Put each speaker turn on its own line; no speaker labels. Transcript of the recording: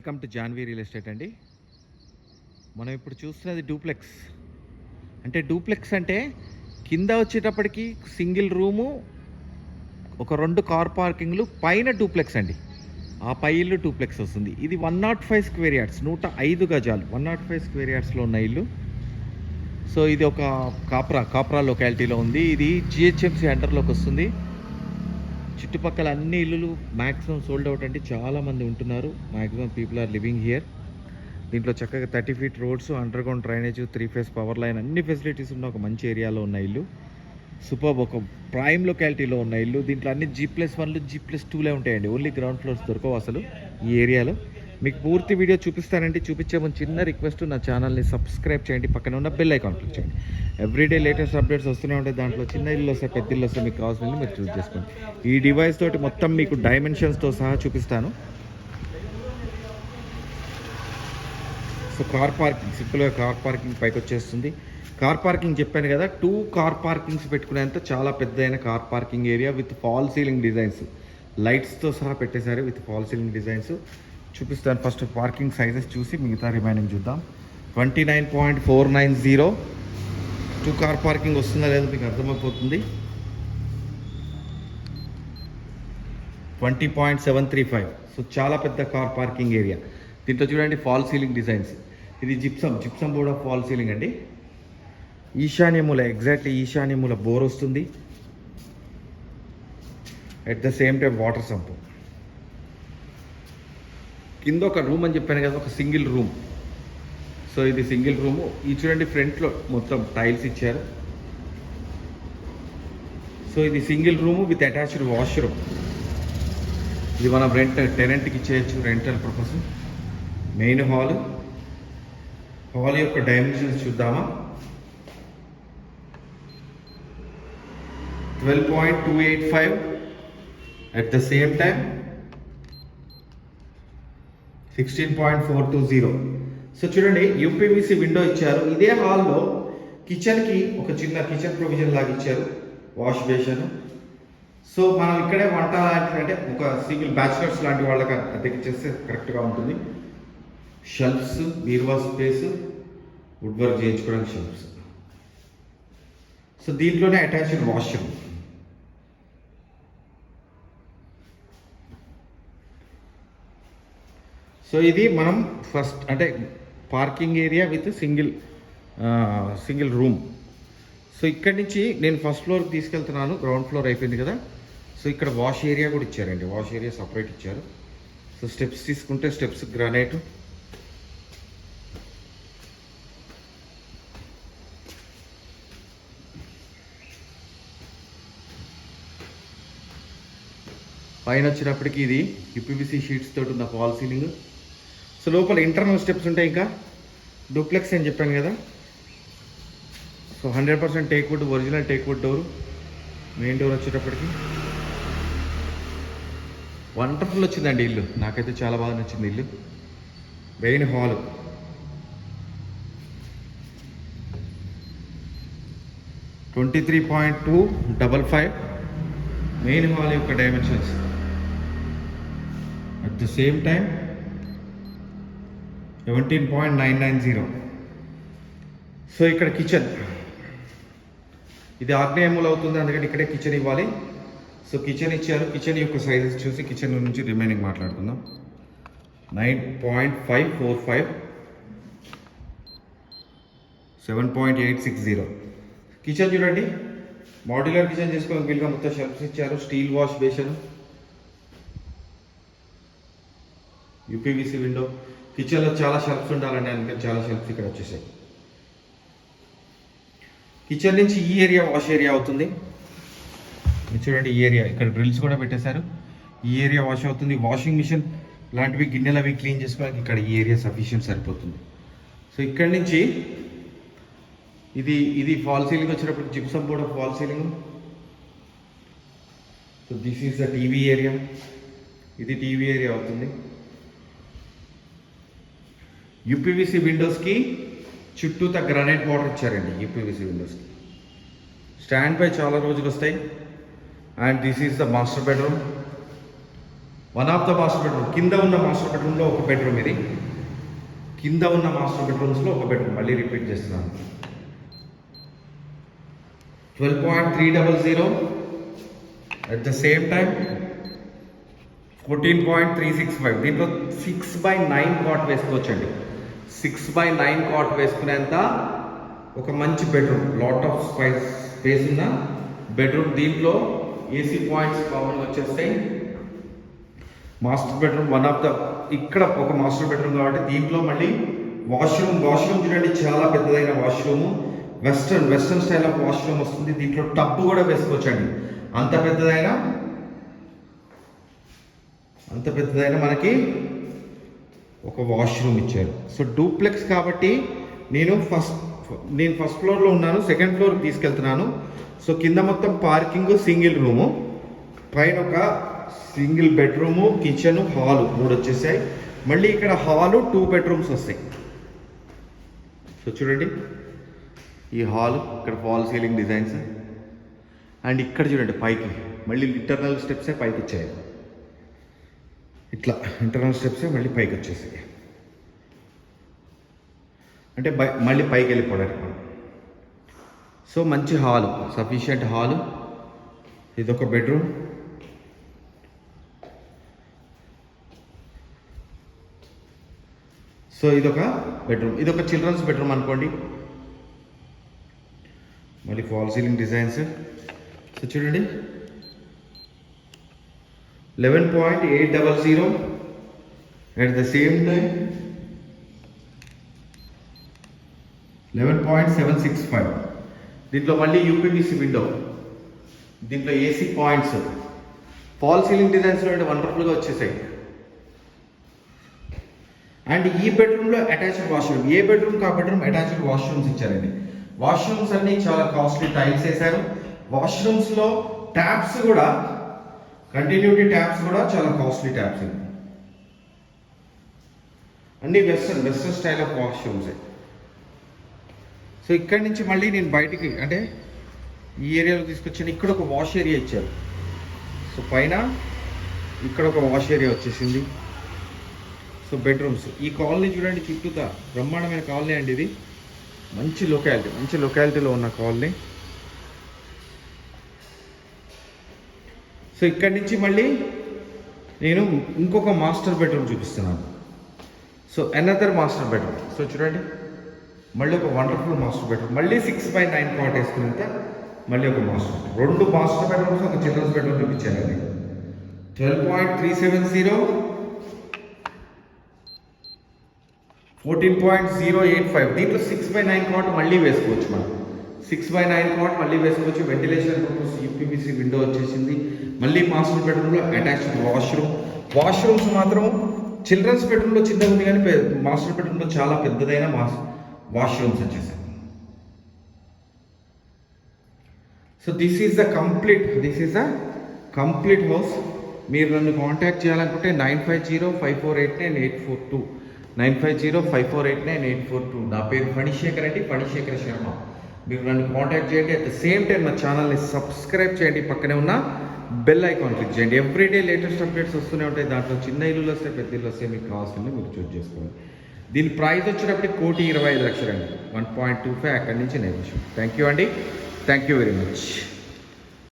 Welcome to Janvi real estate అండి. మనం ఇప్పుడు చూస్తున్నది డూప్లెక్స్ అంటే డూప్లెక్స్ అంటే కింద వచ్చేటప్పటికి సింగిల్ రూము ఒక రెండు కార్ పార్కింగ్లు పైన డూప్లెక్స్ అండి. ఆ పై ఇల్లు డూప్లెక్స్ వస్తుంది. ఇది one nought five square yards నూట ఐదు గజాలు. వన్ నాట్ ఫైవ్ స్క్వేర్ యార్డ్స్లో ఉన్న ఇల్లు. సో ఇది ఒక కాప్రా కాప్రా లొకాలిటీలో ఉంది. ఇది జిహెచ్ఎంసీ అండర్లోకి వస్తుంది. చుట్టుపక్కల అన్ని ఇల్లులు మ్యాక్సిమం సోల్డ్ అవుట్ అంటే చాలామంది ఉంటున్నారు. Maximum people are living here దీంట్లో చక్కగా thirty feet roads underground drainage three phase power line అన్ని ఫెసిలిటీస్ ఉన్న ఒక మంచి ఏరియాలో ఉన్న ఇల్లు. సూపర్ ఒక ప్రైమ్ లొకాలిటీలో ఉన్న ఇల్లు. దీంట్లో అన్ని జీ ప్లస్ వన్లు జీ ప్లస్ టూలే ఉంటాయండి. ఓన్లీ గ్రౌండ్ ఫ్లోర్స్ దొరకవు అసలు ఈ ఏరియాలో. మీకు పూర్తి వీడియో చూపిస్తానంటే చూపించే ముందు చిన్న రిక్వెస్ట్ నా ఛానల్ని సబ్స్క్రైబ్ చేయండి పక్కన ఉన్న బెల్ ఐకాన్ క్లిక్ చేయండి. ఎవ్రీడే లేటెస్ట్ అప్డేట్స్ వస్తూనే ఉంటాయి. దాంట్లో చిన్న ఇల్లు వస్తాయి పెద్ద ఇల్లు వస్తాయి మీకు కావాల్సిన మీరు చూస్ చేసుకోండి. ఈ డివైస్ తోటి మొత్తం మీకు డైమెన్షన్స్తో సహా చూపిస్తాను. సో కార్ పార్కింగ్ సింపుల్గా కార్ పార్కింగ్ పైకి వచ్చేస్తుంది. కార్ పార్కింగ్ చెప్పాను కదా టూ కార్ పార్కింగ్స్ పెట్టుకునేంత చాలా పెద్దదైన car parking area with fall ceiling designs లైట్స్తో సహా పెట్టేశారు విత్ ఫాల్ సీలింగ్ డిజైన్స్ చూపిస్తాను ఫస్ట్ పార్కింగ్ సైజెస్ చూసి మిగతా రిమైనింగ్ చూద్దాం. Twenty nine point four nine zero two car parking వస్తుందా లేదో మీకు అర్థమైపోతుంది. Twenty point seven three five so చాలా పెద్ద కార్ పార్కింగ్ ఏరియా దీంట్లో చూడండి ఫాల్ సీలింగ్ డిజైన్స్ ఇది gypsum gypsum board of fall ceiling అండి ఈశాన్యమూల ఎగ్జాక్ట్లీ ఈశాన్యమూల బోర్ వస్తుంది. At the same time water sump కింద ఒక రూమ్ అని చెప్పాను కదా ఒక సింగిల్ రూమ్. సో ఇది సింగిల్ రూమ్. ఈ చూడండి ఫ్రంట్లో మొత్తం టైల్స్ ఇచ్చారు. సో ఇది single room with attached washroom ఇది మనం రెంట్ టెనెంట్కి ఇచ్చేయచ్చు rental purpose main hall hall యొక్క డైమెన్షన్స్ చూద్దామా? Twelve point two eight five at the same time sixteen point four two zero so చూడండి యూపీవీసీ విండో ఇచ్చారు. ఇదే హాల్లో కిచెన్కి ఒక చిన్న కిచెన్ ప్రొవిజన్ లాగా ఇచ్చారు. వాష్ బేషన్ సో మనం ఇక్కడే వంట లాంటి అంటే ఒక సింగిల్ బ్యాచిలర్స్ లాంటి వాళ్ళకి అద్దెకి చేస్తే కరెక్ట్గా ఉంటుంది. షెల్ఫ్స్ బీర్వా స్పేస్ వుడ్ వర్క్ చేయించుకోవడానికి షెల్ఫ్స్ సో దీంట్లోనే అటాచ్డ్ వాష్రూమ్ సో ఇది మనం ఫస్ట్ అంటే parking area with single single room. So ఇక్కడి నుంచి నేను ఫస్ట్ ఫ్లోర్కి తీసుకెళ్తున్నాను గ్రౌండ్ ఫ్లోర్ అయిపోయింది కదా. సో ఇక్కడ వాష్ ఏరియా కూడా ఇచ్చారండి వాష్ ఏరియా సపరేట్ ఇచ్చారు. సో స్టెప్స్ తీసుకుంటే స్టెప్స్ గ్రానైట్. పైన వచ్చినప్పటికీ ఇది యూపీవీసీ షీట్స్ తోటి ఉన్న ఫాల్ సీలింగ్. సో లోపల ఇంటర్నల్ స్టెప్స్ ఉంటాయి ఇంకా. డూప్లెక్స్ అని చెప్పాను కదా. So hundred percent teakwood original teak wood main door వచ్చేటప్పటికి. వండర్ఫుల్ వచ్చిందండి ఇల్లు. నాకైతే చాలా బాగా నచ్చింది ఇల్లు. Main hall twenty three point two double five main hall యొక్క dimensions at the same time seventeen point nine nine zero so ఇక్కడ కిచెన్ ఇది ఆగ్నేయములు అవుతుంది అందుకని ఇక్కడే కిచెన్ ఇవ్వాలి. సో కిచెన్ ఇచ్చారు. కిచెన్ యొక్క సైజెస్ చూసి కిచెన్ నుంచి రిమైనింగ్ మాట్లాడుకుందాం. Nine point five four five seven point eight six zero kitchen చూడండి. మాడ్యులర్ కిచెన్ చేసుకోవడం వీలుగా మొత్తం షెల్ఫ్స్ ఇచ్చారు. Steel wash basin UPVC window కిచెన్లో చాలా షెల్ఫ్స్ ఉండాలండి అందుకని చాలా షెల్ఫ్స్ ఇక్కడ వచ్చేసాయి. కిచెన్ నుంచి ఈ ఏరియా వాష్ ఏరియా అవుతుంది. చూడండి ఈ ఏరియా. ఇక్కడ డ్రిల్స్ కూడా పెట్టేశారు. ఈ ఏరియా వాష్ అవుతుంది. వాషింగ్ మిషన్ లాంటివి గిన్నెలు అవి క్లీన్ చేసుకోవడానికి ఇక్కడ ఈ ఏరియా సఫిషియంట్ సరిపోతుంది. సో ఇక్కడి నుంచి ఇది ఇది ఫాల్ సీలింగ్ వచ్చినప్పుడు gypsum board of fall ceiling so this is the TV area ఇది టీవీ ఏరియా అవుతుంది. యూపీవీసీ విండోస్కి చుట్టూత గ్రానైట్ బార్డర్ ఇచ్చారండి యూపీవీసీ విండోస్కి. స్టాండ్ పై చాలా రోజులు వస్తాయి and this is the master bedroom. One of the master bedroom. కింద ఉన్న మాస్టర్ బెడ్రూమ్లో ఒక బెడ్రూమ్ ఇది. కింద ఉన్న మాస్టర్ బెడ్రూమ్స్లో ఒక బెడ్రూమ్. మళ్ళీ రిపీట్ చేస్తున్నాను. Twelve point three double zero at the same time fourteen point three six five. దీంట్లో సిక్స్ బై నైన్ కాట్ వేసుకోవచ్చండి. సిక్స్ బై నైన్ కాట్ వేసుకునేంత ఒక మంచి bedroom lot of spice space ఉన్న బెడ్రూమ్. దీంట్లో ఏసీ పాయింట్స్ కామన్గా వచ్చేస్తాయి. Master bedroom one of the ఇక్కడ ఒక మాస్టర్ బెడ్రూమ్ కాబట్టి దీంట్లో మళ్ళీ వాష్రూమ్ వాష్రూమ్ చూడండి చాలా పెద్దదైన washroom western western style of washroom వస్తుంది. దీంట్లో టబ్ కూడా వేసుకోవచ్చండి. అంత పెద్దదైన అంత పెద్దదైన మనకి ఒక వాష్రూమ్ ఇచ్చారు. సో డూప్లెక్స్ కాబట్టి నేను ఫస్ట్ నేను ఫస్ట్ ఫ్లోర్లో ఉన్నాను సెకండ్ ఫ్లోర్ తీసుకెళ్తున్నాను. సో కింద మొత్తం పార్కింగ్ సింగిల్ రూము పైన ఒక సింగిల్ బెడ్రూము కిచెన్ హాలు మూడు వచ్చేసాయి. మళ్ళీ ఇక్కడ హాలు టూ బెడ్రూమ్స్ వస్తాయి. సో చూడండి. ఈ హాల్ ఇక్కడ ఫాల్ సీలింగ్ డిజైన్స్ అండ్ ఇక్కడ చూడండి పైకి. మళ్ళీ ఇంటర్నల్ స్టెప్సే పైకి వచ్చాయి. ఇట్లా ఇంటర్నల్ స్టెప్స్ మళ్ళీ పైకి వచ్చేసాయి. అంటే బై మళ్ళీ పైకి వెళ్ళిపోవడానికి మనం. సో మంచి హాలు సఫిషియంట్ హాలు. ఇదొక బెడ్రూమ్. సో ఇదొక బెడ్రూమ్. ఇదొక చిల్డ్రన్స్ బెడ్రూమ్ అనుకోండి. మళ్ళీ ఫాల్ సీలింగ్ డిజైన్స్ సో చూడండి. Eleven point eight double zero at the same time eleven point seven six five దీంట్లో మళ్ళీ యూపీబీసీ విండో దీంట్లో AC points false ceiling designs వండర్ఫుల్గా వచ్చేసాయి. అండ్ ఈ బెడ్రూమ్లో అటాచ్డ్ వాష్రూమ్ ఏ బెడ్రూమ్ కా బెడ్రూమ్ అటాచ్డ్ వాష్రూమ్స్ ఇచ్చారండి. వాష్రూమ్స్ అన్ని చాలా కాస్ట్లీ టైల్స్ వేశారు. వాష్రూమ్స్లో ట్యాప్స్ కూడా కంటిన్యూటీ ట్యాప్స్ కూడా చాలా కాస్ట్లీ ట్యాప్స్ ఇవి అన్ని western western style of washrooms so ఇక్కడి నుంచి మళ్ళీ నేను బయటికి అంటే ఈ ఏరియాలో తీసుకొచ్చాను ఇక్కడ ఒక వాష్ ఏరియా ఇచ్చారు. సో పైన ఇక్కడ ఒక వాష్ ఏరియా వచ్చేసింది. సో బెడ్రూమ్స్ ఈ కాలనీ చూడండి చుట్టూతా బ్రహ్మాండమైన కాలనీ అండి ఇది. మంచి లొకాలిటీ మంచి లొకాలిటీలో ఉన్న కాలనీ. సో ఇక్కడి నుంచి మళ్ళీ నేను ఇంకొక మాస్టర్ బెడ్రూమ్ చూపిస్తున్నాను. So another master bedroom. So చూడండి. మళ్ళీ ఒక వండర్ఫుల్ మాస్టర్ బెడ్రూమ్. మళ్ళీ సిక్స్ బై నైన్ కాట్ వేసుకున్నంత మళ్ళీ ఒక మాస్టర్ రెండు మాస్టర్ బెడ్రూమ్స్ ఒక children's bedroom చూపించానండి twelve point three seven zero fourteen point zero eight five దీంట్లో సిక్స్ బై నైన్ కాట్ మళ్ళీ వేసుకోవచ్చు మనం. సిక్స్ బై నైన్ కాట్ మళ్ళీ వేసుకోవచ్చు వెంటిలేషన్ పర్పస్ యూపీపీసీ విండో వచ్చేసింది. మళ్ళీ మాస్టర్ బెడ్రూమ్లో అటాచ్డ్ వాష్రూమ్ వాష్రూమ్స్ మాత్రం చిల్డ్రన్స్ బెడ్రూమ్లో చిన్నగా ఉంది కానీ మాస్టర్ బెడ్రూమ్లో చాలా పెద్దదైన మాస్ వాష్రూమ్స్ వచ్చేసాయి. So this is the complete this is the complete house మీరు నన్ను కాంటాక్ట్ చేయాలనుకుంటే nine five zero five four eight nine eight four two nine five zero five four eight nine eight four two నా పేరు ఫణిశేఖర్ అండి. ఫణిశేఖర్ శర్మ. మీరు నన్ను contact చేయండి. At the same time మా ఛానల్ని సబ్స్క్రైబ్ చేయండి. పక్కనే ఉన్న బెల్ ఐకాన్ క్లిక్ చేయండి. ఎవ్రీడే లేటెస్ట్ అప్డేట్స్ వస్తూనే ఉంటాయి. దాంట్లో చిన్న ఇల్లులు వస్తే పెద్ద ఇల్లు వస్తే మీకు కావాల్సింది మీరు చూస్ చేసుకోండి. దీని ప్రైస్ వచ్చేటప్పటికి కోటి ఇరవై ఐదు లక్షలండి. వన్ పాయింట్ టూ ఫైవ్ అక్కడి నుంచి నేను థ్యాంక్ యూ అండి. Thank you very much